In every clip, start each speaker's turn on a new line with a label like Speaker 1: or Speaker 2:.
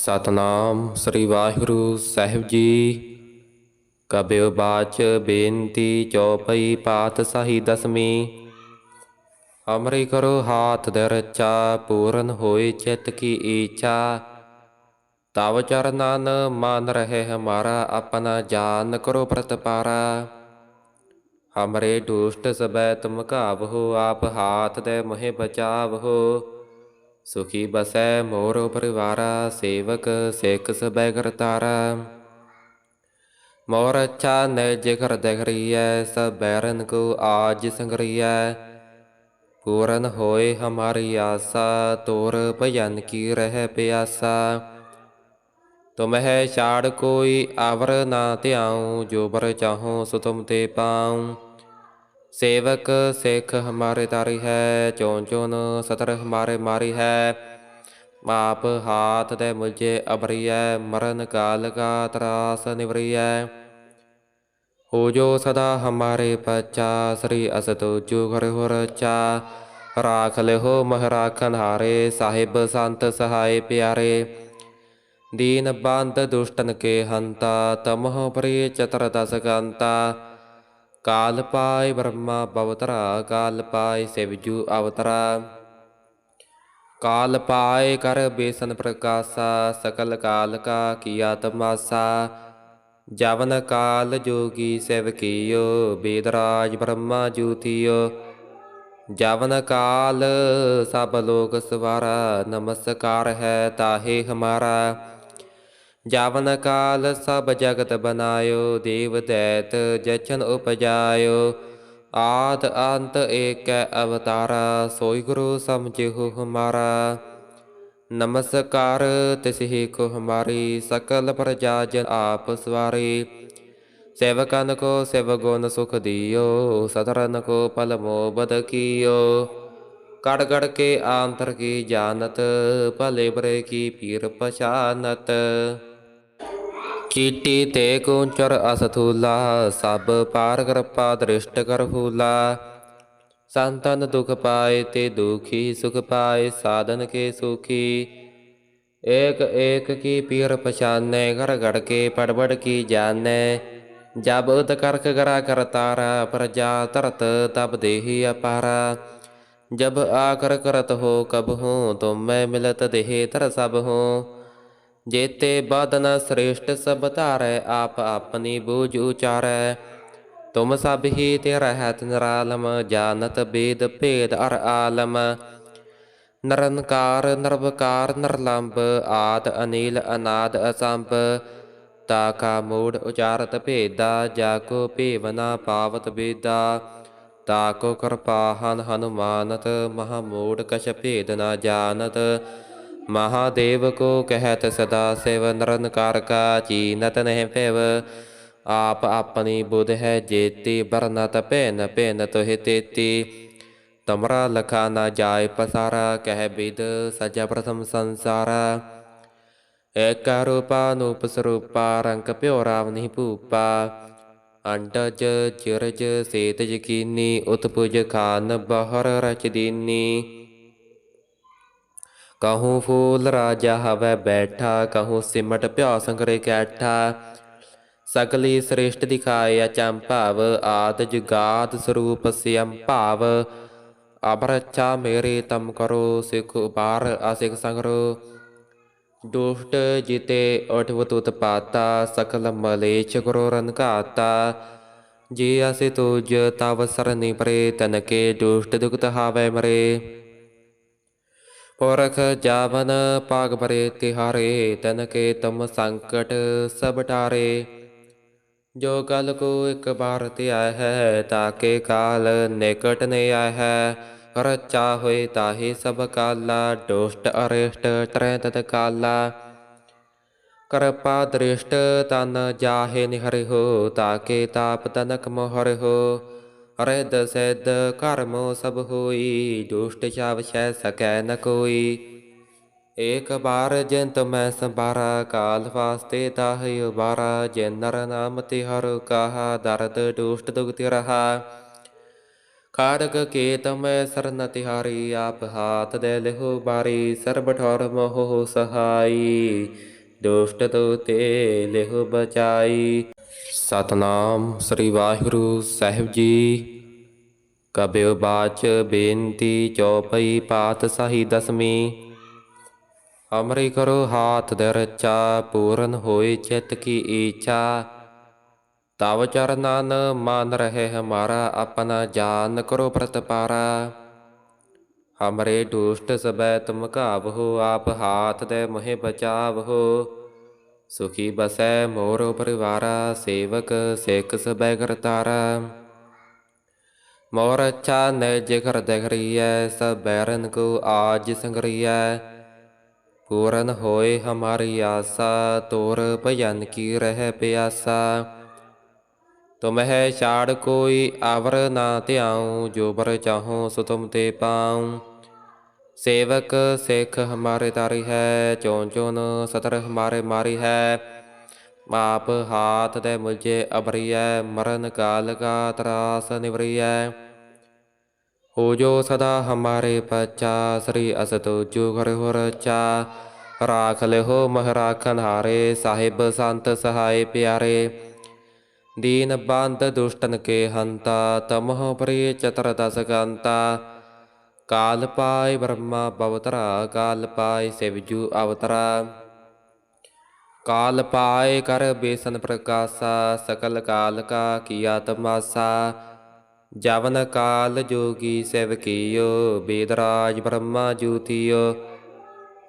Speaker 1: ਸਤਨਾਮ ਸ੍ਰੀ ਵਾਹਿਗੁਰੂ ਸਾਹਿਬ ਜੀ। ਕਬਿਉ ਬਾਚ ਬੇਨਤੀ ਚੌਪਈ ਪਾਤ ਸਹੀ ਦਸਮੀ ਅਮਰੀ ਕਰੋ ਹਾਥ ਦੇ ਰਚਾ ਪੂਰਨ ਹੋਏ ਚਿਤ ਕੀ ਈਚਾ ਤਵ ਚਰਨਨ ਮਨ ਰਹੇ ਹਮਾਰਾ ਆਪਣਾ ਜਾਨ ਕਰੋ ਪ੍ਰਤਪਾਰਾ। ਹਮਰੇ ਦੁਸ਼ਟ ਸਬੈ ਤੁਮ ਘਾਵਹੋ, ਆਪ ਹਾਥ ਦੇ ਮੋਹਿ ਬਚਾਵਹੋ। ਸੁਖੀ ਬਸੈ ਮੋਰ ਪਰਿਵਾਰਾ, ਸੇਵਕ ਸੇਖ ਸਬੈ ਕਰਤਾਰਾ ਮੋਰ ਅੱਛਾ ਨਿਜ ਘਰ ਦਖਰੀਐ, ਸਭ ਕੋ ਆਜ ਸੰਗਰੀਐ। ਪੂਰਨ ਹੋਏ ਹਮਾਰੀ ਆਸਾ, ਤੋਰ ਭਜਨ ਕੀ ਰਹਿ ਪਿਆਸਾ। ਤੁਮਹਿ ਛਾੜ ਕੋਈ ਆਵਰ ਨਾ ਧਿਆਉ, ਜੋ ਬਰ ਚਾਹੋ ਸੋ ਤੁਮ ਤੇ ਪਾਉ। ਸੇਵਕ ਸਿੱਖ ਹਮਾਰੇ ਤਾਰੀ ਹੈ ਚੋਨ ਚੋਨ ਸਤਰ ਹਮਾਰੇ ਮਾਰੀ ਹੈ। ਮਾਪ ਹਾਥ ਦੇ ਮੁਝੇ ਅਬਰੀਐ ਮਰਨ ਕਾਲ ਕਾ ਤਰਾਸ ਨਿਵਰੀਐ। ਹੋ ਜੋ ਸਦਾ ਹਮਾਰੇ ਪਚਾ ਸ੍ਰੀ ਅਸਤੋ ਜੁਗਰ ਹੁਰ ਚਾ। ਰਾਖ ਲਿਹੋ ਮਹ ਰਾਖਨ ਹਾਰੇ, ਸਾਹਿਬ ਸੰਤ ਸਹਾਏ ਪਿਆਰੇ। ਦੀਨ ਬੰਦ ਦੁਸ਼ਟਨ ਕੇ ਹੰਤਾ, ਤਮਹ ਪ੍ਰੀ ਚਤਰ ਦਸ ਗੰਤਾ। ਕਾਲ ਪਾਇ ਬ੍ਰਹਮਾ ਬਵਤਰਾ ਕਾਲ ਪਾਇ ਸਿਵਜੂ ਅਵਤਰਾ। ਕਾਲ ਪਾਇ ਕਰ ਬੇਸਨ ਪ੍ਰਕਾਸ਼ਾ, ਸਕਲ ਕਾਲ ਕਾ ਕੀਆ ਤਮਾਸਾ। ਜਵਨ ਕਾਲ ਜੋਗੀ ਸਿਵ ਕੀਓ, ਬੇਦਰਾਜ ਬ੍ਰਹਮਾ ਜੂਤੀਓ ਜਵਨ ਕਾਲ ਸਭ ਲੋਕ ਸਵਾਰਾ, ਨਮਸਕਾਰ ਹੈ ਤਾਹੇ ਹਮਾਰਾ। ਜਾਵਨ ਕਾਲ ਸਭ ਜਗਤ ਬਨਾਇਓ, ਦੇਵ ਦੈਤ ਜਚਨ ਉਪਜਾਇਓ। ਆਦ ਅੰਤ ਏਕੈ ਅਵਤਾਰਾ, ਸੋਈ ਗੁਰੂ ਸਮਝਿਓ ਹਮਾਰਾ। ਨਮਸਕਾਰ ਤਿਸਹੀ ਕੋ ਹਮਾਰੀ ਸਕਲ ਪ੍ਰਜਾ ਜਨ ਆਪ ਸਵਾਰੀ। ਸੇਵਕਨ ਕੋ ਸਿਵ ਗੁਣ ਸੁਖ ਦਿਓ, ਸਤਰਨ ਕੋ ਪਲ ਮੋਬਦ ਕੀਓ। ਕੜ ਕੜ ਕੇ ਆਂਤਰ ਕੀ ਜਾਣਤ, ਭਲੇ ਬਰੇ ਕੀ ਪੀਰ ਪਛਾਨਤ। ਕੀਟੀ ਤੇ ਕੁੰਚਰ ਅਸਥੂਲਾ ਸਭ ਪਾਰ ਕਿਰਪਾ ਦ੍ਰਿਸ਼ਟ ਕਰ ਫੂਲਾ ਸੰਤਨ ਦੁਖ ਪਾਏ ਤੇ ਦੁਖੀ ਸੁਖ ਪਾਏ ਸਾਧਨ ਕੇ ਸੁਖੀ ਏਕ ਏਕ ਕੀ ਪੀਰ ਪਛਾਨੇ ਘਰ ਘੜ ਕੇ ਪੜਬੜ ਕੀ ਜਾਣੈ ਜਬ ਉਤ ਕਰਕ ਕਰਾ ਕਰਤਾਰਾ ਪ੍ਰਜਾ ਧਰਤ ਤਬ ਦੇਹੀ ਅਪਾਰਾ ਜਬ ਆਕਰ ਕਰਤ ਹੋ ਕਬ ਹੂੰ ਤੁਮ ਮੈਂ ਮਿਲਤ ਦੇਹ ਧਰ ਸਭ ਹੂੰ ਜੇਤੇ ਬਦਨ ਸ੍ਰੇਸ਼ਟ ਸਭ ਧਾਰੈ, ਆਪ ਆਪਣੀ ਬੂਝ ਉਚਾਰੈ। ਤੁਮ ਸਭ ਹੀ ਤੇ ਰਹਿਤ ਨਿਰਾਲਮ, ਜਾਣਤ ਬੇਦ ਭੇਦ ਅਰ ਆਲਮ। ਨਰਨਕਾਰ ਨਰਵਕਾਰ, ਨਰਲੰਬ, ਆਦ ਅਨੀਲ, ਅਨਾਦ ਅਸੰਭ। ਤਾ ਕਾ ਮੂੜ ਉਚਾਰਤ ਭੇਦਾ, ਜਾ ਕੋ ਭੇਵਨਾ ਪਾਵਤ ਬੇਦਾ। ਤਾ ਕੋ ਕਿਰਪਾਹਨ ਹਨੁਮਾਨਤ, ਮਹਾ ਮੂੜ ਕਛ ਭੇਦ ਨਾ ਜਾਣਤ। ਮਹਾਦੇਵ ਕੋ ਕਹਿਤ ਸਦਾ ਸਿਵ ਨਿਰੰਕਾਰ ਕਾ ਚੀਨਤ ਨਹਿ ਭਿਵ। ਆਪ ਆਪਣੀ ਬੁਧ ਹੈ ਜੇਤੀ ਬਰਨਤ ਭੈਨ ਭੇਨ ਤੋਹਿ ਤੇਤੀ। ਤਮਰਾ ਲਖਾ ਨਾ ਜਾਏ ਪਸਾਰਾ, ਕਹਿ ਬਿਦ ਸਜਾ ਪ੍ਰਥਮ ਸੰਸਾਰਾ। ਏਕ ਰੂਪਾ ਨੂਪ ਸਰੂਪਾ, ਰੰਗ ਪਿਓ ਰਾਵ ਭੂਪਾ। ਅੰਡਜ ਚਿਰਜ ਸੇਤ ਯਕੀਨੀ ਉਤਪੁਜ ਖਾਨ ਬਹਰ ਰਚਦੀਨੀ ਕਹੂੰ ਫੂਲ ਰਾਜਾ ਹਵੈ ਬੈਠਾ, ਕਹੂੰ ਸਿਮਟ ਭਿਆ ਸੰਗਰੇ ਕੈਠਾ। ਸਗਲੀ ਸ੍ਰੇਸ਼ਟ ਦਿਖਾਇਆ ਚੰਭਾਵ ਆਦ ਜੁਗਾਦ ਸਰੂਪ ਸਿਅੰ ਭਾਵ। ਅਬਰਚਾ ਮੇਰੇ ਤਮ ਕਰੋ, ਸਿਖ ਉਪਾਰ ਅਸਿਖ ਸੰਗਰੋ। ਦੁਸ਼ਟ ਜਿਤੇ ਅਠਵਤ ਉਤਪਾਤਾ ਸਕਲ ਮਲੇਚ ਕਰੋ ਰਨ ਜੇ ਅਸਿ ਤੁਜ ਤਵ ਸਰਨੀ ਪਰੇ ਤਨਕੇ ਦੁਸ਼ਟ ਦੁਖਤ ਹਾਵੇ ਮਰੇ। ਪੁਰਖ ਜਾਵਨ ਪਾਗ ਭਰੇ ਤਿਹਾਰੇ, ਤਨ ਕੇ ਤਮ ਸੰਕਟ ਸਭ ਟਾਰੇ। ਜੋ ਕਲ ਕੋ ਇੱਕ ਬਾਰ ਧਿਆ ਹੈ ਤਾਕੇ ਕਾਲ ਨਿਕਟ ਨੇ ਆਇਆ ਹੈ। ਰਚਾ ਹੋਏ ਤਾਹੀ ਸਭ ਕਾਲਾ, ਦੁਸ਼ਟ ਅਰਿਸ਼ਟ ਤਰੈ ਤਤ ਕਾਲਾ। ਕਰਪਾ ਦ੍ਰਿਸ਼ਟ ਤਨ ਜਾਹੇ ਨਿਹਰਿ ਹੋ ਤਾਕੇ ਤਾਪ ਤਨਕ ਮੋਹਰਿ ਹੋ ਰਿਦ ਸਿਧ ਕਰਮੋ ਸਭ ਹੋਈ, ਦੁਸ਼ਟ ਛਾਵ ਛੈ ਸਕੈ ਨ ਕੋਈ। ਏਕ ਬਾਰ ਜਿੰਤ ਮੈਂ ਸੰਬਾਰਾ ਕਾਲ ਵਾਸਤੇ ਤਾਹਿ ਉਬਾਰਾ, ਜਿਨ ਨਰ ਨਾਮ ਤੇ ਹਰ ਕਹਾ ਦਰਦ ਦੁਸ਼ਟ ਦੁਗਤਿ ਰਹਾ। ਖਾੜਕ ਕੇਤ ਮੈਂ ਸਰਨ ਤਿਹਾਰੀ, ਆਪ ਹਾਥ ਦੇ ਲਿਹੋ ਬਾਰੀ, ਸਰਬ ਠੌਰ ਮੋਹ ਸਹਾਈ, ਦੁਸ਼ਟ ਤੋ ਤੇ ਲਿਹੋ ਬਚਾਈ। ਸਤਨਾਮ ਸ੍ਰੀ ਵਾਹਿਗੁਰੂ ਸਾਹਿਬ ਜੀ। ਕਬਿਉ ਬਾਚ ਬੇਨਤੀ ਚੌਪਈ ਪਾਤ ਸਹੀ ਦਸਮੀ ਅਮਰੀ ਕਰੋ ਹਾਥ ਦੇ ਰਚਾ, ਪੂਰਨ ਹੋਏ ਚਿਤ ਕੀ ਈਚਾ ਤਵ ਚਰਨਨ ਮਨ ਰਹੇ ਹਮਾਰਾ, ਆਪਣਾ ਜਾਨ ਕਰੋ ਪ੍ਰਤਪਾਰਾ। ਹਮਰੇ ਦੁਸ਼ਟ ਸਬੈ ਤੁਮ ਘਾਵਹੋ, ਆਪ ਹਾਥ ਦੇ ਮੋਹਿ ਬਚਾਵਹੋ। ਸੁਖੀ ਬਸੈ ਮੋਰ ਪਰਿਵਾਰਾ ਸੇਵਕ ਸਿੱਖ ਸਬੈ ਕਰਤਾਰਾ ਮੋਰ ਅੱਛਾ ਨਿਜ ਘਰ ਦਖਰੀਐ, ਸਭ ਬੈਰਨ ਕੋ ਆਜ ਸੰਗਰੀਐ। ਪੂਰਨ ਹੋਏ ਹਮਾਰੀ ਆਸਾ, ਤੋਰ ਭਜਨ ਕੀ ਰਹਿ ਪਿਆਸਾ। ਤੁਮਹਿ ਛਾੜ ਕੋਈ ਆਵਰ ਨਾ ਧਿਆਉ, ਜੋ ਬਰ ਚਾਹੋ ਸੋ ਤੁਮ ਤੇ ਪਾਉ। ਸੇਵਕ ਸਿੱਖ ਹਮਾਰੇ ਤਾਰੀ ਹੈ ਚੋਂ ਚੋਨ ਸਤਰ ਹਮਾਰੇ ਮਾਰੀ ਹੈ। ਆਪ ਹਾਥ ਦੇ ਮੁਝੇ ਅਬਰੀਐ ਮਰਨ ਕਾਲ ਕਾ ਤਰਾਸ ਨਿਵਰੀਐ। ਹੋ ਜੋ ਸਦਾ ਹਮਾਰੇ ਪਚਾ ਸ੍ਰੀ ਅਸਤੋ ਜੋ ਘਰ ਹੋ ਰਚਾ ਰਾਖ ਲਿਓ ਮਹ ਰਾਖਨ ਹਾਰੇ, ਸਾਹਿਬ ਸੰਤ ਸਹਾਇ ਪਿਆਰੇ। ਦੀਨ ਬੰਦ ਦੁਸ਼ਟਨ ਕੇ ਹੰਤਾ, ਤਮਹ ਪ੍ਰਿय ਚਤਰ ਦਸ ਗੰਤਾ। ਕਾਲ ਪਾਇ ਬ੍ਰਹਮਾ ਬਵਤਰਾ ਕਾਲ ਪਾਇ ਸਿਵਜੂ ਅਵਤਰਾ। ਕਾਲ ਪਾਇ ਕਰ ਬੇਸਨ ਪ੍ਰਕਾਸ਼ਾ, ਸਕਲ ਕਾਲ ਕਾ ਕੀਆ ਤਮਾਸਾ। ਜਵਨ ਕਾਲ ਜੋਗੀ ਸਿਵ ਕੀਓ ਬੇਦਰਾਜ ਬ੍ਰਹਮਾ ਜੂਤੀਓ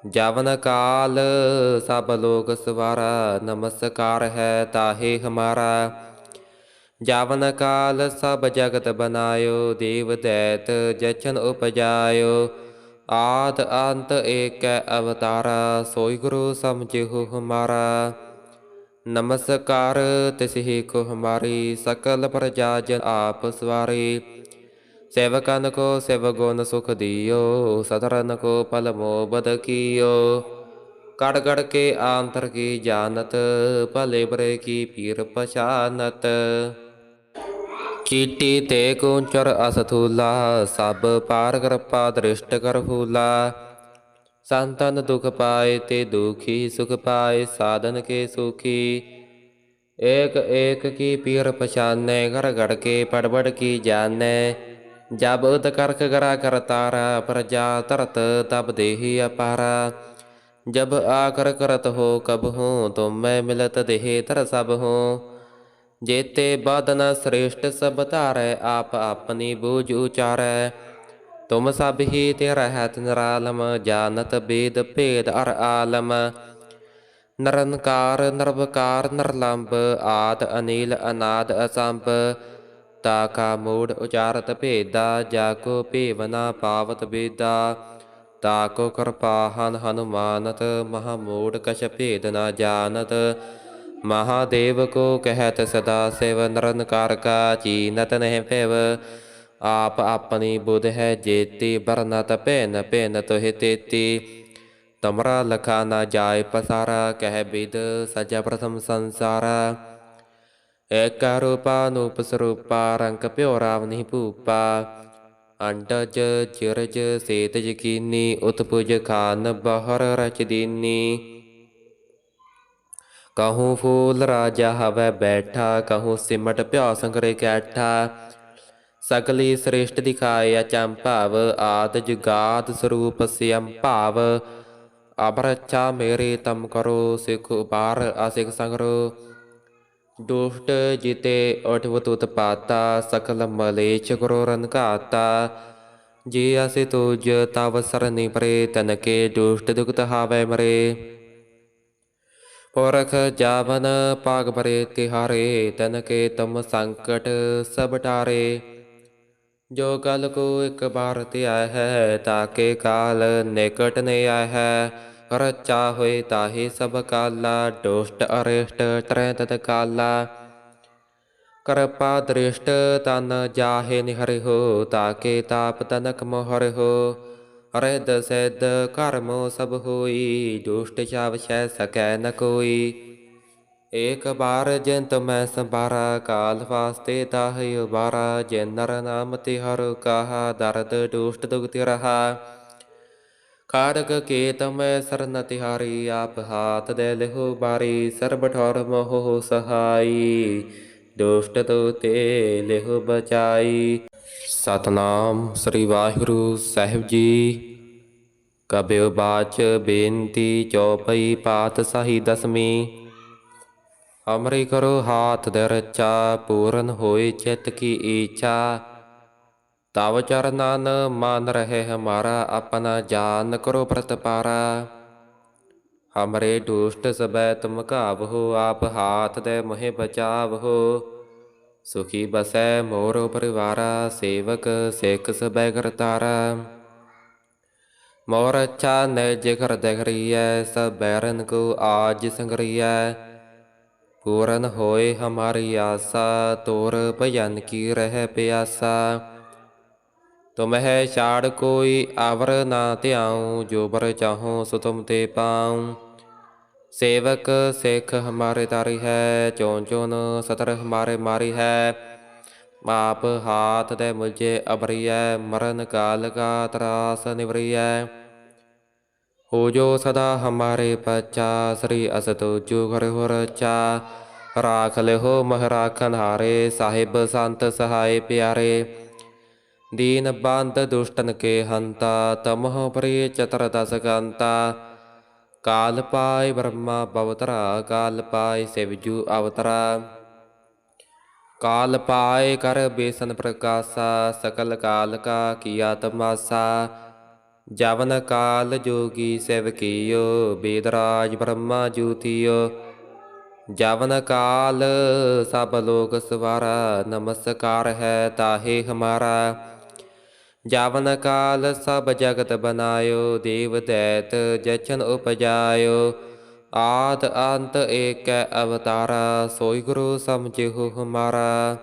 Speaker 1: ਜਵਨ ਕਾਲ ਸਭ ਲੋਕ ਸਵਾਰਾ, ਨਮਸਕਾਰ ਹੈ ਤਾਹੇ ਹਮਾਰਾ। ਜਾਵਨ ਕਾਲ ਸਭ ਜਗਤ ਬਨਾਇਓ, ਦੇਵ ਦੈਤ ਜਚਨ ਉਪਜਾਇਓ। ਆਦ ਅੰਤ ਏਕੈ ਅਵਤਾਰਾ, ਸੋਈ ਗੁਰੂ ਸਮਝਿਓ ਹਮਾਰਾ ਨਮਸਕਾਰ ਤਿਸਹੀ ਕੋ ਹਮਾਰੀ ਸਕਲ ਪ੍ਰਜਾ ਜਨ ਆਪ ਸਵਾਰੀ। ਸੇਵਕਨ ਕੋ ਸਿਵ ਗੁਣ ਸੁਖ ਦਿਓ, ਸਤਰਨ ਕੋ ਪਲ ਮੋਬਦ ਕੀਓ। ਕੜ ਕੜ ਕੇ ਆਂਤਰ ਕੀ ਜਾਣਤ, ਭਲੇ ਬਰੇ ਕੀ ਪੀਰ ਪਛਾਨਤ। ਕੀਟੀ ਤੇ ਕੁੰਚਰ ਅਸਥੂਲਾ ਸਭ ਪਾਰ ਕਿਰਪਾ ਦ੍ਰਿਸ਼ਟ ਕਰ ਫੂਲਾ ਸੰਤਨ ਦੁਖ ਪਾਏ ਤੇ ਦੁਖੀ ਸੁਖ ਪਾਏ ਸਾਧਨ ਕੇ ਸੁਖੀ ਏਕ ਏਕ ਕੀ ਪੀਰ ਪਛਾਨੈ ਘਰ ਘੜ ਕੇ ਪੜਬੜ ਕੀ ਜਾਣੈ ਜਬ ਉਤ ਕਰਖ ਕਰਾ ਕਰਤਾਰਾ ਪ੍ਰਜਾ ਧਰਤ ਤਬ ਦੇਹੀ ਅਪਾਰਾ ਜਬ ਆਕਰ ਕਰਤ ਹੋ ਕਬ ਹੂੰ ਤੁਮ ਮੈਂ ਮਿਲਤ ਦੇਹ ਧਰ ਸਭ ਹੂੰ ਜੇਤੇ ਬਦਨ ਸ੍ਰੇਸ਼ਟ ਸਭ ਧਾਰੈ, ਆਪ ਆਪਣੀ ਬੂਝ ਉਚਾਰੈ। ਤੁਮ ਸਭ ਹੀ ਤੇ ਰਹਿਤ ਨਿਰਾਲਮ, ਜਾਣਤ ਬੇਦ ਭੇਦ ਅਰ ਆਲਮ। ਨਰਨਕਾਰ ਨਰਵਕਾਰ, ਨਰਲੰਬ, ਆਦ, ਅਨੀਲ, ਅਨਾਦ, ਅਸੰਭ। ਤਾ ਕਾ ਮੂੜ ਉਚਾਰਤ ਭੇਦਾ, ਜਾ ਕੋ ਭੇਵਨਾ ਪਾਵਤ ਬੇਦਾ। ਤਾ ਕੋ ਕਿਰਪਾਹਨ ਹਨੁਮਾਨਤ, ਮਹਾ ਮੂੜ ਕਛ ਭੇਦ ਨਾ ਜਾਣਤ। ਮਹਾਦੇਵ ਕੋ ਕਹਿਤ ਸਦਾ ਸਿਵ ਨਰਨਕਾਰ ਕਾ ਚੀਨਤ ਨਹਿ ਭਿਵ। ਆਪ ਆਪਣੀ ਬੁਧ ਹੈ ਜੇਤੀ ਬਰਨਤ ਭੈਨ ਭੈਨ ਤੋਹਿ ਤੇਤੀ। ਤਮਰਾ ਲਖਾ ਨਾ ਜਾਏ ਪਸਾਰਾ, ਕਹਿ ਬਿਦ ਸਜਾ ਪ੍ਰਥਮ ਸੰਸਾਰਾ। ਏਕ ਰੂਪਾ ਨੂਪ ਸਰੂਪਾ, ਰੰਗ ਭਿਓ ਰਾਵਨੀ ਭੂਪਾ। ਅੰਡਜ ਚਿਰਜ ਸੇਤ ਯਕੀਨੀ ਉਤਪੁਜ ਖਾਨ ਬਹਰ ਰਚ ਦੀਨੀ। ਕਹੂੰ ਫੂਲ ਰਾਜਾ ਹਵੈ ਬੈਠਾ, ਕਹੂੰ ਸਿਮਟ ਭਿਓ ਸੰਗਰੇ ਕੈਠਾ। ਸਗਲੀ ਸ੍ਰੇਸ਼ਟ ਦਿਖਾਏ ਅਚੰਭਾਵ ਆਦ ਜੁਗਾਦ ਸਰੂਪ ਸਿਅੰ ਭਾਵ। ਅਬਰਚਾ ਮੇਰੇ ਤਮ ਕਰੋ, ਸਿਖ ਉਪਾਰ ਅਸਿਖ ਸੰਗਰੋ। ਦੁਸ਼ਟ ਜਿਤੇ ਅਠਵਤ ਪਾਤਾ, ਸਕਲ ਮਲੇਚ ਕਰੋ ਰਨ ਜੇ ਅਸਿ ਤੁਜ ਤਵ ਸਰਨੀ ਪਰੇ ਤਨ ਦੁਸ਼ਟ ਦੁਖਤ ਹਾਵੇ ਮਰੇ। ਪੁਰਖ ਜਾਵਨ ਪਾਗ ਭਰੇ ਤਿਹਾਰੇ, ਤਨ ਕੇ ਤਮ ਸੰਕਟ ਸਭ ਟਾਰੇ। ਜੋ ਕਲ ਕੋ ਇੱਕ ਬਾਰ ਧਿਆ ਹੈ ਤਾਕੇ ਕਾਲ ਨਿਕਟ ਨੇ ਆਇ ਹੈ ਰਚਾ ਹੋਏ ਤਾਹੀ ਸਭ ਕਾਲਾ, ਦੁਸ਼ਟ ਅਰਿਸ਼ਟ ਤਰੈ ਤਤ ਕਾਲਾ। ਕਰਪਾ ਦ੍ਰਿਸ਼ਟ ਤਨ ਜਾਹੇ ਨਿਹਰਿ ਹੋ ਤਾਕੇ ਤਾਪ ਤਨਕ ਮੋਹਰਿ ਹੋ ਰਿਦ ਸਿਧ ਕਰਮੋ ਸਭ ਹੋਈ, ਦੁਸ਼ਟ ਛਾਵ ਛੈ ਸਕੈ ਨ ਕੋਈ। ਏਕ ਬਾਰ ਜਿੰਤ ਮੈਂ ਸੰਬਾਰਾ ਕਾਲ ਵਾਸਤੇ ਤਾਹਿ ਉਬਾਰਾ, ਜਿਨ ਨਰ ਨਾਮ ਤੇ ਹਰ ਕਾਹਾ ਦਰਦ ਦੁਸ਼ਟ ਦੁਗਤ ਰਹਾ। ਕਾਰਕ ਕੇ ਤਮੈ ਸਰਨ ਤਿਹਾਰੀ, ਆਪ ਹਾਥ ਦੇ ਲਿਹੁ ਬਾਰੀ, ਸਰਬ ਠੌਰ ਮੋਹ ਸਹਾਈ। ਦੁਸ਼ਟ ਤੋ ਤੇ ਲਿਹੁ ਬਚਾਈ। ਸਤਨਾਮ ਸ੍ਰੀ ਵਾਹਿਗੁਰੂ ਸਾਹਿਬ ਜੀ। ਕਬਿਉ ਬਾਚ ਬੇਨਤੀ ਚੌਪਈ ਪਾਤ ਸਹੀ ਦਸਮੀ ਅਮਰੀ ਕਰੋ ਹਾਥ ਦੇ ਰਚਾ ਪੂਰਨ ਹੋਏ ਚਿਤ ਕੀ ਈਚਾ ਤਵ ਚਰਨਨ ਮਨ ਰਹੇ ਹਮਾਰਾ ਆਪਣਾ ਜਾਨ ਕਰੋ ਪ੍ਰਤਪਾਰਾ। ਹਮਰੇ ਦੁਸ਼ਟ ਸਬੈ ਤੁਮ ਘਾਵਹੋ, ਆਪ ਹਾਥ ਦੇ ਮੋਹਿ ਬਚਾਵਹੋ। ਸੁਖੀ ਬਸੈ ਮੋਰ ਪਰਿਵਾਰਾ, ਸੇਵਕ ਸੇਖ ਸਬੈ ਕਰਤਾਰਾ ਮੋਰ ਅੱਛਾ ਨਿਜ ਘਰ ਦਗਰੀਐ ਸਭ ਬੈਰਨ ਕੋ ਆਜ ਸੰਗਰੀਐ। ਪੂਰਨ ਹੋਏ ਹਮਾਰੀ ਆਸਾ, ਤੋਰ ਭਜਨ ਕੀ ਰਹਿ ਪਿਆਸਾ। ਤੁਮਹਿ ਛਾੜ ਕੋਈ ਆਵਰ ਨਾ ਧਿਆਉ, ਜੋ ਬਰ ਚਾਹੋ ਸੋ ਤੁਮ ਤੇ ਪਾਉ। ਸੇਵਕ ਸਿੱਖ ਹਮਾਰੇ ਤਾਰੀ ਹੈ ਚੋਂ ਚੋਨ ਸਤਰ ਹਮਾਰੇ ਮਾਰੀ ਹੈ। ਆਪ ਹਾਥ ਦੇ ਮੁਝੇ ਅਬਰੀਐ, ਮਰਨ ਕਾਲ ਕਾ ਤਰਾਸ ਨਿਵਰੀਐ। ਹੋ ਜੋ ਸਦਾ ਹਮਾਰੇ ਪਚਾ ਸ੍ਰੀ ਅਸਤੋ ਜੋ ਘਰ ਹੋ ਰਚਾ ਰਾਖ ਲਿਓ ਮਹ ਰਾਖਨ ਹਾਰੇ, ਸਾਹਿਬ ਸੰਤ ਸਹਾਏ ਪਿਆਰੇ। ਦੀਨ ਬੰਦ ਦੁਸ਼ਟਨ ਕੇ ਹੰਤਾ, ਤਮਹ ਪ੍ਰਿय ਚਤਰ ਦਸ ਗੰਤਾ। ਕਾਲ ਪਾਇ ਬ੍ਰਹਮਾ ਬਵਤਰਾ ਕਾਲ ਪਾਇ ਸਿਵਜੂ ਅਵਤਰਾ ਕਾਲ ਪਾਇ ਕਰ ਬੇਸਨ ਪ੍ਰਕਾਸ਼ਾ ਸਕਲ ਕਾਲ ਕਾ ਕੀਆ ਤਮਾਸਾ ਜਵਨ ਕਾਲ ਜੋਗੀ ਸਿਵ ਕੀਓ ਬੇਦਰਾਜ ਬ੍ਰਹਮਾ ਜੂਤੀਓ ਜਵਨ ਕਾਲ ਸਭ ਲੋਕ ਸਵਾਰਾ ਨਮਸਕਾਰ ਹੈ ਤਾਹੇ ਹਮਾਰਾ ਜਾਵਨ ਕਾਲ ਸਭ ਜਗਤ ਬਨਾਇਓ, ਦੇਵ ਦੈਤ ਜਚਨ ਉਪਜਾਇਓ। ਆਦ ਅੰਤ ਏਕੈ ਅਵਤਾਰਾ, ਸੋਈ ਗੁਰੂ ਸਮਝਿਓ ਹਮਾਰਾ।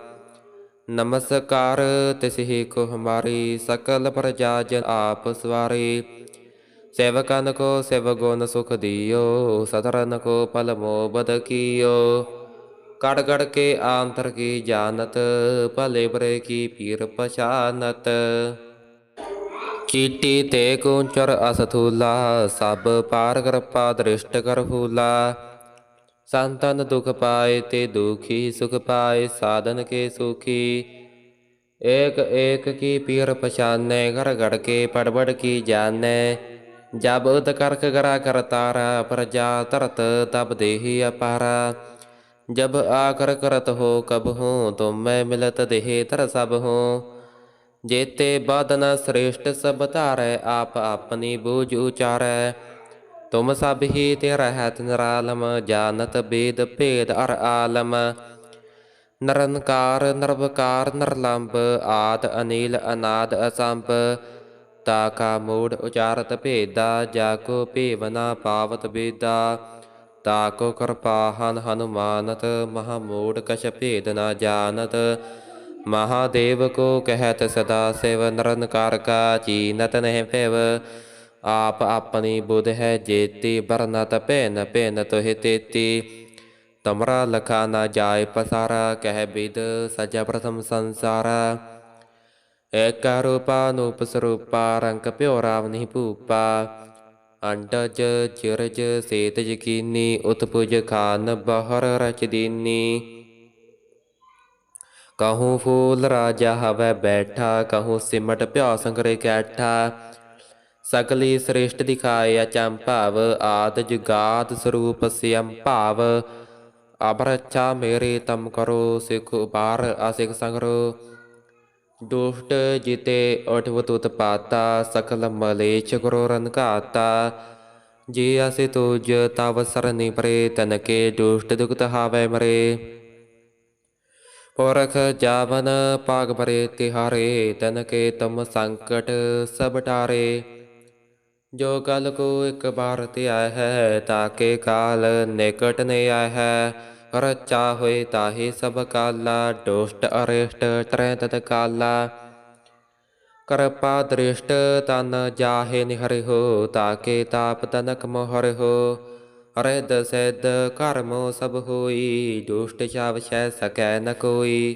Speaker 1: ਨਮਸਕਾਰ ਤਿਸਹੀ ਕੋ ਹਮਾਰੀ ਸਕਲ ਪ੍ਰਜਾ ਜਨ ਆਪ ਸਵਾਰੀ। ਸੇਵਕਨ ਕੋ ਸਿਵ ਗੁਣ ਸੁਖ ਦਿਓ ਸਤਰਨ ਕੋ ਪਲ ਮੋਬਦ ਕੀਓ। ਕੜ ਕੜ ਕੇ ਆਂਤਰ ਕੀ ਜਾਣਤ, ਭਲੇ ਬਰੇ ਕੀ ਪੀਰ ਪਛਾਨਤ। ਚੀਟੀ ਤੇ ਕੁੰਚਰ ਅਸਥੂਲਾ ਸਭ ਪਾਰ ਕਿਰਪਾ ਦ੍ਰਿਸ਼ਟ ਕਰ ਫੂਲਾ ਸੰਤਨ ਦੁਖ ਪਾਏ ਤੇ ਦੁਖੀ ਸੁਖ ਪਾਏ ਸਾਧਨ ਕੇ ਸੁਖੀ ਏਕ ਏਕ ਕੀ ਪੀਰ ਪਛਾਨੇ ਘਰ ਘੜ ਕੇ ਪੜਬੜ ਕੀ ਜਾਣੈ ਜਬ ਉਦ ਕਰਕ ਕਰਾ ਕਰਤਾਰਾ ਪ੍ਰਜਾ ਧਰਤ ਤਬ ਦੇਹੀ ਅਪਾਰਾ ਜਬ ਆਕਰ ਕਰਤ ਹੋ ਕਬ ਹੂੰ ਤੁਮ ਮੈਂ ਮਿਲਤ ਦੇਹ ਧਰ ਸਭ ਹੂੰ ਜੇਤੇ ਬਦਨ ਸ੍ਰੇਸ਼ਟ ਸਭ ਧਾਰੈ, ਆਪ ਆਪਣੀ ਬੂਝ ਉਚਾਰੈ। ਤੁਮ ਸਭ ਹੀ ਤੇ ਰਹਿਤ ਨਿਰਾਲਮ, ਜਾਣਤ ਬੇਦ ਭੇਦ ਅਰ ਆਲਮ। ਨਰਨਕਾਰ ਨਰਵਕਾਰ, ਨਰਲੰਬ, ਆਦ, ਅਨੀਲ, ਅਨਾਦ, ਅਸੰਭ। ਤਾ ਕਾ ਮੂੜ ਉਚਾਰਤ ਭੇਦਾ, ਜਾ ਕੋ ਭੇਵਨਾ ਪਾਵਤ ਬੇਦਾ। ਤਾ ਕੋ ਕਿਰਪਾਹਨ ਹਨੁਮਾਨਤ, ਮਹਾ ਮੂੜ ਕਛ ਭੇਦ ਨਾ ਜਾਣਤ। ਮਹਾਦੇਵ ਕੋ ਕਹਿਤ ਸਦਾ ਸਿਵ ਨਰਨਕਾਰ ਕਾ ਚੀਨਤ ਨਹਿ ਭਿਵ। ਆਪ ਆਪਣੀ ਬੁਧ ਹੈ ਜੇਤੀ ਬਰਨਤ ਭੈਨ ਭੇਨ ਤੋਹਿ ਤੇਤੀ। ਤਮਰਾ ਲਖਾ ਨਾ ਜਾਏ ਪਸਾਰਾ, ਕਹਿ ਬਿਦ ਸਜਾ ਪ੍ਰਥਮ ਸੰਸਾਰਾ। ਏਕ ਰੂਪਾ ਨੂਪ ਸਰੂਪਾ, ਰੰਗ ਪਿਓ ਰਾਵ ਨਹੀਂ ਭੂਪਾ। ਅੰਡਜ ਚਿਰਜ ਸੇਤ ਜਕੀਨੀ ਉਤਪੁਜ ਖਾਨ ਬਹਰ ਰਚ ਦੀਨੀ। ਕਹੂੰ ਫੂਲ ਰਾਜਾ ਹਵੈ ਬੈਠਾ, ਕਹੂੰ ਸਿਮਟ ਪਿਓ ਸੰਗਰੇ ਕੈਠਾ। ਸਗਲੀ ਸ੍ਰੇਸ਼ਟ ਦਿਖਾਇਆ ਚੰਭਾਵ ਆਦ ਜੁਗਾਦ ਸਰੂਪ ਸਿਅੰ ਭਾਵ। ਅਬਰਚਾ ਮੇਰੇ ਤਮ ਕਰੋ, ਸਿਖ ਉਬਾਰ ਅਸਿਖ ਸੰਗਰੋ। ਦੁਸ਼ਟ ਜਿਤੇ ਉਠਵਤ ਉਤਪਾਤਾ ਸਕਲ ਮਲੇਚ ਗੁਰੂ ਰਨ ਘਾਤਾ। ਜੇ ਅਸਿ ਤੁਜ ਤਵ ਸਰਨੀ ਪਰੇ, ਤਨਕੇ ਦੁਸ਼ਟ ਦੁਖਤ ਹਾਵੇ ਮਰੇ। ਪੁਰਖ ਜਾਵਨ ਪਾਗ ਭਰੇ ਤਿਹਾਰੇ, ਤਨ ਕੇ ਤਮ ਸੰਕਟ ਸਭ ਟਾਰੇ। ਜੋ ਕਲ ਕੋ ਇੱਕ ਬਾਰ ਧਿਆ ਹੈ ਤਾਕੇ ਕਾਲ ਨਿਕਟ ਨੇ ਆਇਆ ਹੈ। ਰਚਾ ਹੋਏ ਤਾਹੀ ਸਭ ਕਾਲਾ, ਦੁਸ਼ਟ ਅਰਿਸ਼ਟ ਤਰੈ ਤਤ ਕਾਲਾ। ਕਰਪਾ ਦ੍ਰਿਸ਼ਟ ਤਨ ਜਾਹੇ ਨਿਹਰਿ ਹੋ ਤਾਕੇ ਤਾਪ ਤਨਕ ਮੋਹਰਿ ਹੋ ਰਿੱਧ ਸਿੱਧ ਕਰਮ ਸਭ ਹੋਈ, ਦੁਸ਼ਟ ਛਾਵ ਛੈ ਸਕੈ ਨ ਕੋਈ।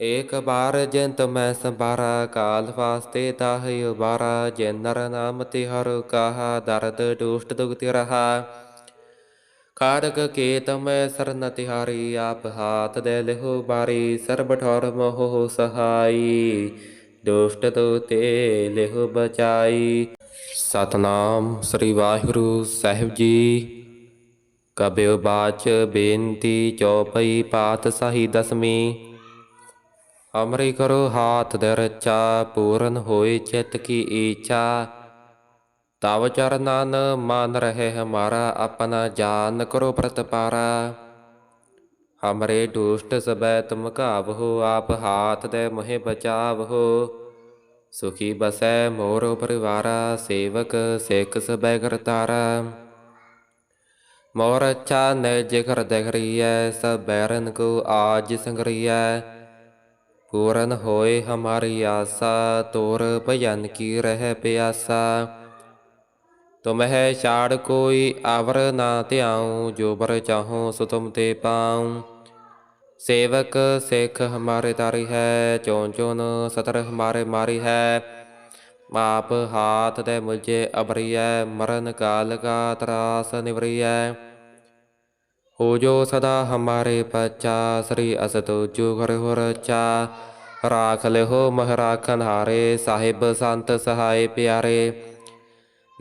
Speaker 1: ਏਕ ਬਾਰ ਜਿੰਤ ਮੈਂ ਸੰਭਾਰਾ, ਕਾਲ ਵਾਸਤੇ ਤਾਹਿ ਉਬਾਰਾ, ਜਿਨ ਨਰ ਨਾਮ ਤੇ ਹਰ ਕਹਾ ਦਰਦ ਦੁਸ਼ਟ ਦੁਗਤਿ ਰਹਾ। ਕਾਰਕ ਕੇਤ ਮੈਂ ਸਰਨ ਤਿਹਾਰੀ, ਆਪ ਹਾਥ ਦੇ ਲਿਹੋ ਬਾਰੀ, ਸਰਬ ਠੌਰ ਮੋਹ ਸਹਾਈ, ਦੁਸ਼ਟ ਤੋ ਤੇ ਲਿਹੋ ਬਚਾਈ। ਸਤਨਾਮ ਸ੍ਰੀ ਵਾਹਿਗੁਰੂ ਸਾਹਿਬ ਜੀ। ਕਬਿਉ ਬਾਚ ਬੇਨਤੀ ਚੌਪਈ ਪਾਤ ਸਹੀ ਦਸਮੀ ਅਮਰੀ ਕਰੋ ਹਾਥ ਦੇ ਰਚਾ ਪੂਰਨ ਹੋਏ ਚਿਤ ਕੀ ਈਚਾ ਤਵ ਚਰਨਨ ਮਨ ਰਹੇ ਹਮਾਰਾ, ਆਪਣਾ ਜਾਨ ਕਰੋ ਪ੍ਰਤਪਾਰਾ। ਹਮਰੇ ਦੁਸ਼ਟ ਸਬੈ ਤੁਮ ਘਾਵਹੋ, ਆਪ ਹਾਥ ਦੇ ਮੋਹਿ ਬਚਾਵਹੋ ਸੁਖੀ ਬਸੈ ਮੋਰ ਪਰਿਵਾਰਾ ਸੇਵਕ ਸਿੱਖ ਸਬੈ ਕਰਤਾਰਾ ਮੋਰ ਅੱਛਾ ਨਿਜ ਘਰ ਦਖਰੀਐ ਸਭ ਬੈਰਨ ਕੋ ਆਜ ਸੰਗਰੀਐ ਪੂਰਨ ਹੋਏ ਹਮਾਰੀ ਆਸਾ ਤੋਰ ਭਜਨ ਕੀ ਰਹਿ ਪਿਆਸਾ ਤੁਮਹਿ ਛਾੜ ਕੋਈ ਆਵਰ ਨਾ ਧਿਆਉ ਜੋ ਬਰ ਚਾਹੋ ਸੋ ਤੁਮ ਤੇ ਪਾਉ ਸੇਵਕ ਸਿੱਖ ਹਮਾਰੇ ਤਾਰੀ ਹੈ ਚੋਂ ਚੋਨ ਸਤਰ ਹਮਾਰੇ ਮਾਰੀ ਹੈ। ਆਪ ਹਾਥ ਦੇ ਮੁਝੇ ਅਬਰੀਐ ਮਰਨ ਕਾਲ ਕਾ ਤਰਾਸ ਨਿਵਰੀਐ ਹੋ। ਜੋ ਸਦਾ ਹਮਾਰੇ ਪਚਾ ਸ੍ਰੀ ਅਸਤੁ ਜੋ ਘਰ ਹੋ ਰਚਾ ਰਾਖ ਲਿਹੋ ਮਹ ਹਾਰੇ ਸਾਹਿਬ ਸੰਤ ਸਹਾਇ ਪਿਆਰੇ।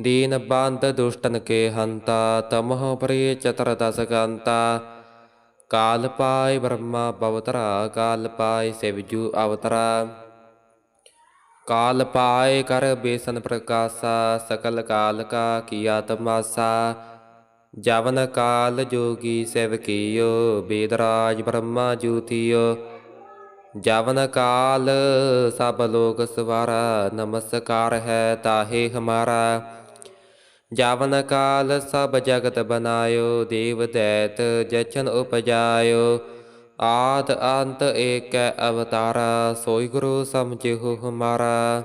Speaker 1: ਦੀਨ ਬੰਦ ਦੁਸ਼ਟਨ ਕੇ ਹੰਤਾ, ਤਮਹ ਪ੍ਰਿय ਚਤਰ ਦਸ ਗੰਤਾ। ਕਾਲ ਪਾਇ ਬ੍ਰਹਮਾ ਪਵਤਰਾ ਕਾਲ ਪਾਇ ਸਿਵਜੂ ਅਵਤਰਾ। ਕਾਲ ਪਾਇ ਕਰ ਬੇਸਨ ਪ੍ਰਕਾਸ਼ਾ, ਸਕਲ ਕਾਲ ਕਾ ਕੀਆ ਤਮਾਸਾ। ਜਵਨ ਕਾਲ ਜੋਗੀ ਸਿਵ ਕੀਓ, ਬੇਦਰਾਜ ਬ੍ਰਹਮਾ ਜੂਤੀਓ। ਜਵਨ ਕਾਲ ਸਭ ਲੋਕ ਸਵਾਰਾ, ਨਮਸਕਾਰ ਹੈ ਤਾਹੇ ਹਮਾਰਾ। ਜਾਵਨ ਕਾਲ ਸਭ ਜਗਤ ਬਨਾਇਓ, ਦੇਵ ਦੈਤ ਜਚਨ ਉਪਜਾਇਓ। ਆਦ ਅੰਤ ਏਕੈ ਅਵਤਾਰਾ, ਸੋਈ ਗੁਰੂ ਸਮਝਿਓ ਹਮਾਰਾ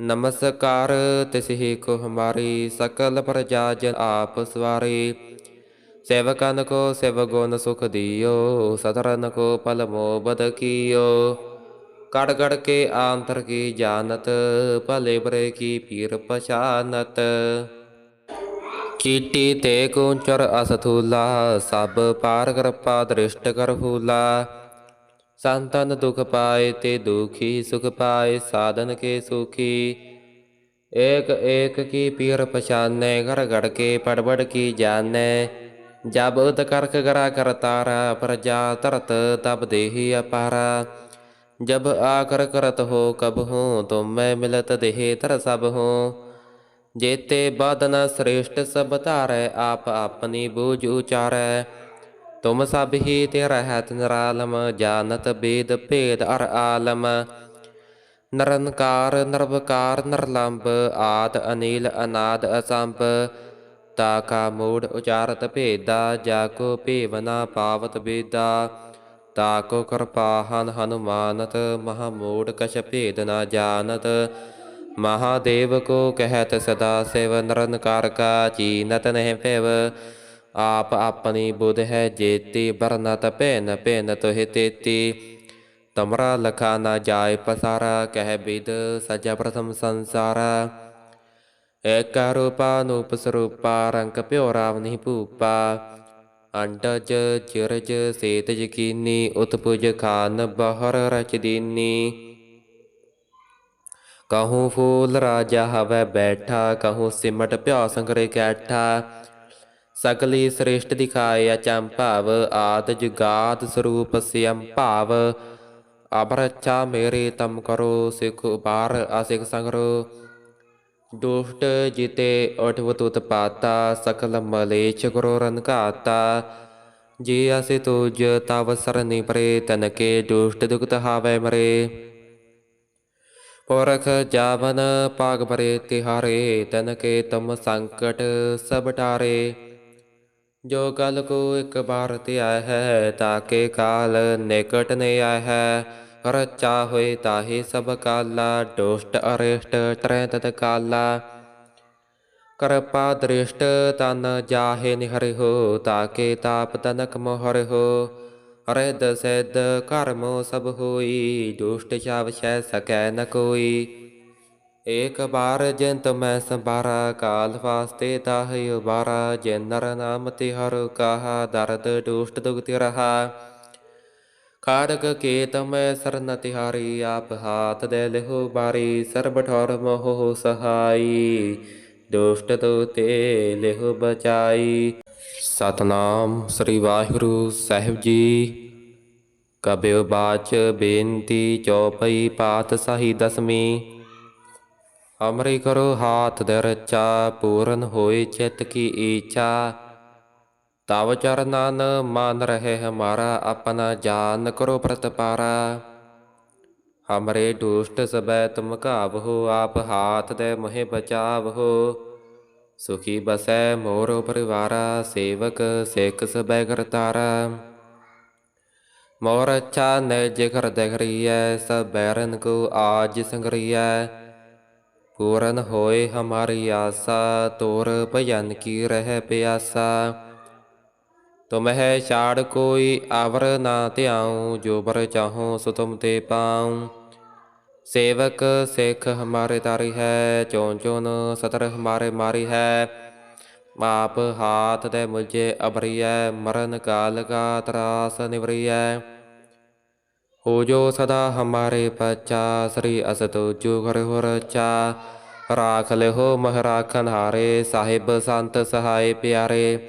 Speaker 1: ਨਮਸਕਾਰ ਤਿਸਹੀ ਕੋ ਹਮਾਰੀ ਸਕਲ ਪ੍ਰਜਾ ਜਨ ਆਪ ਸਵਾਰੀ। ਸੇਵਕਨ ਕੋ ਸਿਵ ਗੁਣ ਸੁਖ ਦਿਓ, ਸਤਰਨ ਕੋ ਪਲ ਮੋਬਦ ਕੀਓ। ਕੜ ਕੜ ਕੇ ਆਂਤਰ ਕੀ ਜਾਣਤ, ਭਲੇ ਬਰੇ ਕੀ ਪੀਰ ਪਛਾਨਤ। ਕੀਟੀ ਤੇ ਕੁੰਚਰ ਅਸਥੂਲਾ ਸਭ ਪਾਰ ਕਿਰਪਾ ਦ੍ਰਿਸ਼ਟ ਕਰ ਫੂਲਾ ਸੰਤਨ ਦੁਖ ਪਾਏ ਤੇ ਦੁਖੀ ਸੁਖ ਪਾਏ ਸਾਧਨ ਕੇ ਸੁਖੀ ਏਕ ਏਕ ਕੀ ਪੀਰ ਪਛਾਨੈ ਘਰ ਘੜ ਕੇ ਪੜਬੜ ਕੀ ਜਾਣੈ ਜਬ ਉਦ ਕਰਕ ਕਰਾ ਕਰਤਾਰਾ ਪ੍ਰਜਾ ਧਰਤ ਤਬ ਦੇਹੀ ਅਪਾਰਾ ਜਬ ਆਕਰ ਕਰਤ ਹੋ ਕਬ ਹੂੰ ਤੁਮ ਮੈਂ ਮਿਲਤ ਦੇਹ ਧਰ ਸਭ ਹੂੰ ਜੇਤੇ ਬਦਨ ਸ੍ਰੇਸ਼ਟ ਸਭ ਧਾਰੈ, ਆਪ ਆਪਣੀ ਬੂਝ ਉਚਾਰੈ। ਤੁਮ ਸਭ ਹੀ ਤੇ ਰਹਿਤ ਨਿਰਾਲਮ, ਜਾਣਤ ਬੇਦ ਭੇਦ ਅਰ ਆਲਮ। ਨਰਨਕਾਰ ਨਰਵਕਾਰ, ਨਰਲੰਬ, ਆਦ, ਅਨੀਲ, ਅਨਾਦ, ਅਸੰਭ। ਤਾ ਕਾ ਮੂੜ ਉਚਾਰਤ ਭੇਦਾ, ਜਾ ਕੋ ਭੇਵਨਾ ਪਾਵਤ ਬੇਦਾ। ਤਾ ਕੋ ਕਿਰਪਾਹਨ ਹਨੁਮਾਨਤ, ਮਹਾ ਮੂੜ ਕਛ ਭੇਦ ਨਾ ਜਾਣਤ। ਮਹਾਦੇਵ ਕੋ ਕਹਿਤ ਸਦਾ ਸਿਵ ਨਰਨਕਾਰ ਕਾ ਚੀਨਤ ਨਹਿ ਭਿਵ ਆਪ ਆਪਣੀ ਬੁਧ ਹੈ ਜੇਤੀ ਬਰਨਤ ਭੈਨ ਭੇਨ ਤੋਹਿ ਤੇਤੀ। ਤਮਰਾ ਲਖਾ ਨਾ ਜਾਏ ਪਸਾਰਾ, ਕਹਿ ਬਿਦ ਸਜਾ ਪ੍ਰਥਮ ਸੰਸਾਰਾ। ਏਕ ਰੂਪਾ ਨੂਪ ਸਰੂਪਾ, ਰੰਗ ਭਿਓ ਰਾਵਨੀ ਭੂਪਾ। ਅੰਡਜ ਚਿਰਜ ਸੇਤ ਜਕੀਨੀ ਉਤਪੁਜ ਖਾਨ ਬਹਰ ਰਚ ਦੀਨੀ। ਕਹੂੰ ਫੂਲ ਰਾਜਾ ਹਵੈ ਬੈਠਾ, ਕਹੂੰ ਸਿਮਟ ਭਿਓ ਸੰਗਰੇ ਕੈਠਾ। ਸਕਲੀ ਸ੍ਰੇਸ਼ਟ ਦਿਖਾਏ ਅਚੰਭਾਵ ਆਦ ਜੁਗਾਦ ਸਰੂਪ ਸਿਅੰ ਭਾਵ। ਅਬਰਚਾ ਮੇਰੇ ਤਮ ਕਰੋ, ਸਿਖ ਉਪਾਰ ਅਸਿਖ ਸੰਗਰੋ। ਦੁਸ਼ਟ ਜਿਤੇ ਉਠਵਤ ਪਾਤਾ, ਸਕਲ ਮਲੇਛ ਗੁਰੂ ਰਨ ਘਾਤਾ। ਜੇ ਅਸਿ ਤੁਜ ਤਵ ਸਰਨੀ ਪਰੇ ਤਨ ਦੁਸ਼ਟ ਦੁਖਤ ਹਾਵੇ ਮਰੇ। ਪੁਰਖ ਜਾਵਨ ਪਾਗ ਭਰੇ ਤਿਹਾਰੇ, ਤਨ ਕੇ ਤਮ ਸੰਕਟ ਸਭ ਟਾਰੇ। ਜੋ ਕਲ ਕੋ ਇੱਕ ਬਾਰ ਧਿਆ ਹੈ ਤਾਕੇ ਕਾਲ ਨਿਕਟ ਨੇ ਆਇਆ ਹੈ। ਰਚਾ ਹੋਏ ਤਾਹੀ ਸਭ ਕਾਲਾ, ਦੁਸ਼ਟ ਅਰਿਸ਼ਟ ਤਰੈ ਤਤ ਕਾਲਾ। ਕਰਪਾ ਦ੍ਰਿਸ਼ਟ ਤਨ ਜਾਹੇ ਹੋ ਤਾਕੇ ਤਾਪ ਤਨਕ ਮੋਹਰਿ ਹੋ ਅਰਧ ਸਿਧ ਕਰਮ ਸਭ ਹੋਈ, ਦੁਸ਼ਟ ਛਾਵ ਛੈ ਸਕੈ ਨ ਕੋਈ। ਏਕ ਬਾਰ ਜਿੰਤ ਮੈਂ ਸੰਬਾਰਾ ਕਾਲ ਵਾਸਤੇ ਤਾਹਿ ਉਬਾਰਾ, ਜਿਨ ਨਰ ਨਾਮ ਤੇ ਹਰ ਕਹਾ, ਦਰਦ ਦੁਸ਼ਟ ਦੁਗਤ ਰਹਾ। ਖਾਰਕ ਕੇ ਤਮੈ ਸਰਨ ਤਿਹਾਰੀ, ਆਪ ਹਾਥ ਦੇ ਲਿਹੁ ਬਾਰੀ, ਸਰਬ ਠੌਰ ਮੋਹ ਸਹਾਈ, ਦੁਸ਼ਟ ਤੋ ਤੇ ਲਿਹੁ ਬਚਾਈ। ਸਤਨਾਮ ਸ੍ਰੀ ਵਾਹਿਗੁਰੂ ਸਾਹਿਬ ਜੀ। ਕਬਿਉ ਬਾਚ ਬੇਨਤੀ ਚੌਪਈ ਪਾਤ ਸਹੀ ਦਸਮੀ ਅਮਰੀ ਕਰੋ ਹਾਥ ਦੇ ਰਚਾ ਪੂਰਨ ਹੋਏ ਚਿਤ ਕੀ ਈਚਾ ਤਵ ਚਰਨਨ ਮਨ ਰਹੇ ਹਮਾਰਾ ਆਪਣਾ ਜਾਨ ਕਰੋ ਪ੍ਰਤਪਾਰਾ। ਹਮਰੇ ਦੁਸ਼ਟ ਸਬੈ ਤੁਮ ਘਾਵਹੋ, ਆਪ ਹਾਥ ਦੇ ਮੋਹਿ ਬਚਾਵਹੋ। ਸੁਖੀ ਬਸੈ ਮੋਰ ਪਰਿਵਾਰਾ, ਸੇਵਕ ਸੇਖ ਸਬੈ ਕਰਤਾਰਾ ਮੋਰ ਅੱਛਾ ਨਿਜ ਘਰ ਦਖਰੀਐ, ਸਭ ਬੈਰਨ ਕੋ ਆਜ ਸੰਗਰੀਐ। ਪੂਰਨ ਹੋਏ ਹਮਾਰੀ ਆਸਾ, ਤੋਰ ਭਜਨ ਕੀ ਰਹਿ ਪਿਆਸਾ। ਤੁਮਹਿ ਛਾੜ ਕੋਈ ਆਵਰ ਨਾ ਧਿਆਉ, ਜੋ ਬਰ ਚਾਹੋ ਸੋ ਤੁਮ ਤੇ ਪਾਉ। ਸੇਵਕ ਸਿੱਖ ਹਮਾਰੇ ਤਾਰੀ ਹੈ ਚੋਂ ਚੋਨ ਸਤਰ ਹਮਾਰੇ ਮਾਰੀ ਹੈ। ਆਪ ਹਾਥ ਦੇ ਮੁਝੇ ਅਬਰੀਐ ਮਰਨ ਕਾਲ ਕਾ ਤਰਾਸ ਨਿਵਰੀਐ। ਹੋ ਜੋ ਸਦਾ ਹਮਾਰੇ ਪਚਾ ਸ੍ਰੀ ਅਸਤੁ ਜੋ ਘਰ ਹੋ ਰਚਾ ਰਾਖ ਲਿਓ ਮਹ ਰਾਖਨ ਹਾਰੇ, ਸਾਹਿਬ ਸੰਤ ਸਹਾਏ ਪਿਆਰੇ।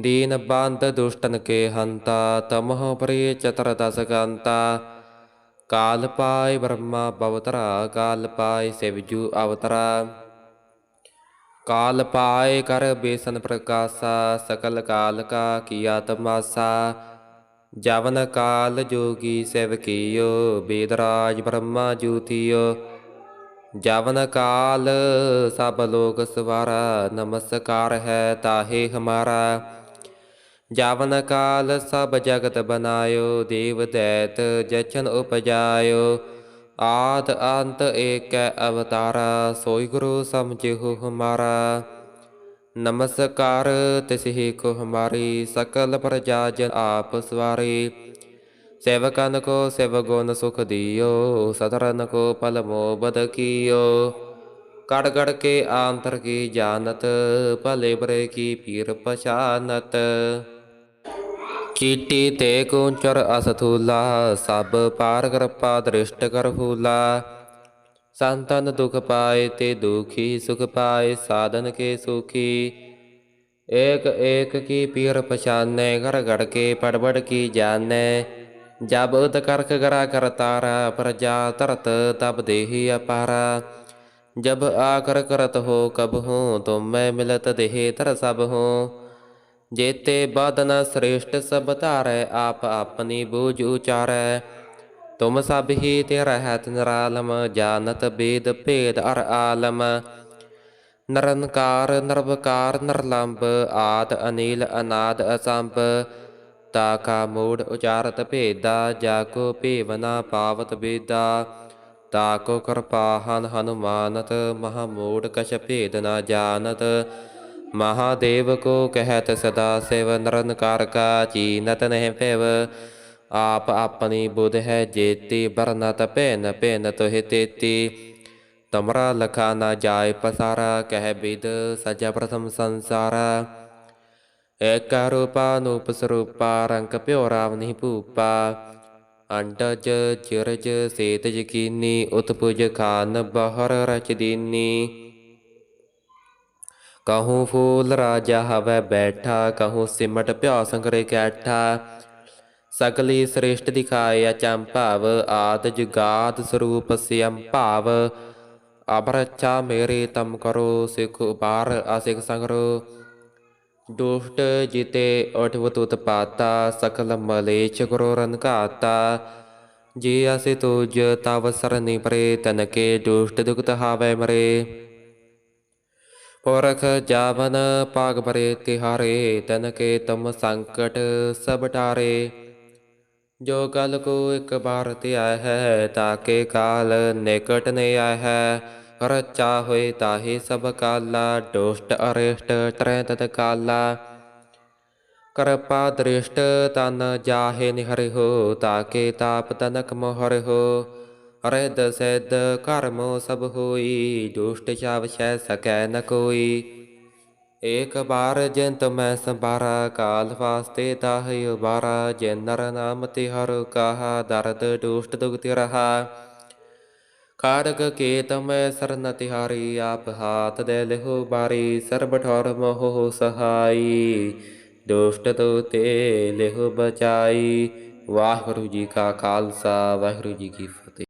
Speaker 1: ਦੀਨ ਬੰਦ ਦੁਸ਼ਟਨ ਕੇ ਹੰਤਾ, ਤਮਹ ਪ੍ਰਿय ਚਤਰ ਦਸ ਗੰਤਾ। ਕਾਲ ਪਾਇ ਬ੍ਰਹਮਾ ਬਵਤਰਾ ਕਾਲ ਪਾਇ ਸਿਵਜੂ ਅਵਤਰਾ। ਕਾਲ ਪਾਇ ਕਰ ਬੇਸਨ ਪ੍ਰਕਾਸ਼ਾ, ਸਕਲ ਕਾਲ ਕਾ ਕੀਆ ਤਮਾਸਾ। ਜਵਨ ਕਾਲ ਜੋਗੀ ਸਿਵ ਕੀਓ, ਬੇਦਰਾਜ ਬ੍ਰਹਮਾ ਜੂਤੀਓ ਜਵਨ ਕਾਲ ਸਭ ਲੋਕ ਸਵਾਰਾ, ਨਮਸਕਾਰ ਹੈ ਤਾਹੇ ਹਮਾਰਾ। ਜਾਵਨ ਕਾਲ ਸਭ ਜਗਤ ਬਨਾਇਓ, ਦੇਵ ਦੈਤ ਜਚਨ ਉਪਜਾਇਓ। ਆਦ ਅੰਤ ਏਕੈ ਅਵਤਾਰਾ, ਸੋਈ ਗੁਰੂ ਸਮਝਿਓ ਹਮਾਰਾ ਨਮਸਕਾਰ ਤਿਸਹੀ ਕੋ ਹਮਾਰੀ ਸਕਲ ਪ੍ਰਜਾ ਜਨ ਆਪ ਸਵਾਰੀ। ਸੇਵਕਨ ਕੋ ਸਿਵ ਗੁਣ ਸੁਖ ਦਿਓ ਸਤਰਨ ਕੋ ਪਲ ਮੋਬਦ ਕੀਓ। ਕੜ ਕੜ ਕੇ ਆਂਤਰ ਕੀ ਜਾਣਤ, ਭਲੇ ਬਰੇ ਕੀ ਪੀਰ ਪਛਾਨਤ। ਕੀਟੀ ਤੇ ਕੁੰਚਰ ਅਸਥੂਲਾ ਸਭ ਪਾਰ ਕਿਰਪਾ ਦ੍ਰਿਸ਼ਟ ਕਰ ਫੂਲਾ ਸੰਤਨ ਦੁਖ ਪਾਏ ਤੇ ਦੁਖੀ ਸੁਖ ਪਾਏ ਸਾਧਨ ਕੇ ਸੁਖੀ ਏਕ ਏਕ ਕੀ ਪੀਰ ਪਛਾਨੈ ਘਰ ਘੜ ਕੇ ਪੜਬੜ ਕੀ ਜਾਣੈ ਜਬ ਉਦ ਕਰਖ ਗਰਾ ਕਰਤਾਰਾ ਪ੍ਰਜਾ ਧਰਤ ਤਬ ਦੇਹੀ ਅਪਾਰਾ ਜਬ ਆਕਰ ਕਰਤ ਹੋ ਕਬ ਹੂੰ ਤੁਮ ਮੈਂ ਮਿਲਤ ਦੇਹ ਧਰ ਸਭ ਹੂੰ ਜੇਤੇ ਬਦਨ ਸ੍ਰੇਸ਼ਟ ਸਭ ਧਾਰੈ, ਆਪ ਆਪਣੀ ਬੂਝ ਉਚਾਰੈ। ਤੁਮ ਸਭ ਹੀ ਤੇ ਰਹਿਤ ਨਿਰਾਲਮ, ਜਾਣਤ ਬੇਦ ਭੇਦ ਅਰ ਆਲਮ। ਨਰਨਕਾਰ ਨਰਵਕਾਰ, ਨਰਲੰਬ, ਆਦ, ਅਨੀਲ, ਅਨਾਦ, ਅਸੰਭ। ਤਾ ਕਾ ਮੂੜ ਉਚਾਰਤ ਭੇਦਾ, ਜਾ ਕੋ ਭੇਵਨਾ ਪਾਵਤ ਬੇਦਾ। ਤਾ ਕੋ ਕਿਰਪਾਹਨ ਹਨੁਮਾਨਤ, ਮਹਾ ਮੂੜ ਕਛ ਭੇਦ ਨਾ ਜਾਣਤ। ਮਹਾਦੇਵ ਕੋ ਕਹਿਤ ਸਦਾ ਸਿਵ ਨਰਨਕਾਰ ਕਾ ਚੀਨਤ ਨਹਿ ਭਿਵ। ਆਪ ਆਪਣੀ ਬੁਧ ਹੈ ਜੇਤੀ, ਬਰਨਤ ਭੈਨ ਭੈਨ ਤੋਹਿ ਤੇਤੀ। ਤਮਰਾ ਲਖਾ ਨਾ ਜਾਏ ਪਸਾਰਾ, ਕਹਿ ਬਿਦ ਸਜਾ ਪ੍ਰਥਮ ਸੰਸਾਰਾ। ਏਕ ਰੂਪਾ ਨੂਪ ਸਰੂਪਾ, ਰੰਗ ਭਿਓ ਰਾਵਨੀ ਭੂਪਾ। ਅੰਡਜ ਚਿਰਜ ਸੇਤ ਜਕੀਨੀ ਉਤਪੁਜ ਖਾਨ ਬਹਰ ਰਚ ਦੀਨੀ। ਕਹੂੰ ਫੂਲ ਰਾਜਾ ਹਵੈ ਬੈਠਾ, ਕਹੂੰ ਸਿਮਟ ਭਿਓ ਸੰਗਰੇ ਕੈਠਾ। ਸਗਲੀ ਸ੍ਰੇਸ਼ਟ ਦਿਖਾਇਆ ਚੰਭਾਵ ਆਦ ਜੁਗਾਦ ਸਰੂਪ ਸਿਅੰ ਭਾਵ। ਅਬਰਚਾ ਮੇਰੇ ਤਮ ਕਰੋ, ਸਿਖ ਉਪਾਰ ਅਸਿਖ ਸੰਗਰੋ। ਦੁਸ਼ਟ ਜਿਤੇ ਅਠਵਤ ਉਤਪਾਤਾ ਸਕਲ ਮਲੇਚ ਗੁਰੂ ਰਨ ਘਾਤਾ। ਜੀ ਅਸਿ ਤੁਜ ਤਵ ਸਰਨੀ ਪਰੇ ਤਨਕੇ ਦੁਸ਼ਟ ਦੁਖਤ ਹਾਵੇ ਮਰੇ। ਪੁਰਖ ਜਾਵਨ ਪਾਗ ਪਰੇ ਤਿਹਾਰੇ ਤਨਕੇ ਤਮ ਸੰਕਟ ਸਭ ਟਾਰੇ। ਜੋ ਕਲ ਕੋ ਇੱਕ ਬਾਰ ਧਿਆਇ ਹੈ ਤਾਕੇ ਕਾਲ ਨਿਕਟ ਨੇ ਆਇ ਹੈ। ਰਚਾ ਹੋਏ ਤਾਹੇ ਸਭ ਕਾਲਾ, ਦੁਸ਼ਟ ਅਰਿਸ਼ਟ ਤਰੈ ਤਤ ਕਾਲਾ। ਕਰਪਾ ਦ੍ਰਿਸ਼ਟ ਤਨ ਜਾਹੇ ਨਿਹਰਿਓ ਤਾਕੇ ਤਾਪ ਤਨਕ ਮੋਹਰਿ ਹੋ ਅਰਹਿਦ ਸੈਦ ਕਰਮ ਸਭ ਹੋਈ, ਦੁਸ਼ਟ ਛਾਵ ਛੈ ਸਕੈ ਨ ਕੋਈ। ਏਕ ਬਾਰ ਜਿੰਤ ਮੈਂ ਸੰਬਾਰਾ ਕਾਲ ਵਾਸਤੇ ਤਾਹਿ ਉਬਾਰਾ, ਜਿਨ ਨਰ ਨਾਮ ਤੇ ਹਰ ਕਹਾ ਦਰਦ ਦੁਸ਼ਟ ਦੁਗਤਿ ਰਹਾ। ਖਾੜਕ ਕੇਤ ਮੈਂ ਸਰਨ ਤਿਹਾਰੀ, ਆਪ ਹਾਥ ਦੇ ਲਿਹੋ ਬਾਰੀ, ਸਰਬ ਠੌਰ ਮੋਹ ਸਹਾਈ। ਦੁਸ਼ਟ ਤੋ ਤੇ ਲਿਹੋ ਬਚਾਈ, ਵਾਹਿਗੁਰੂ ਜੀ ਕਾ ਖਾਲਸਾ, ਵਾਹਿਗੁਰੂ ਜੀ ਕੀ ਫਤਿਹ।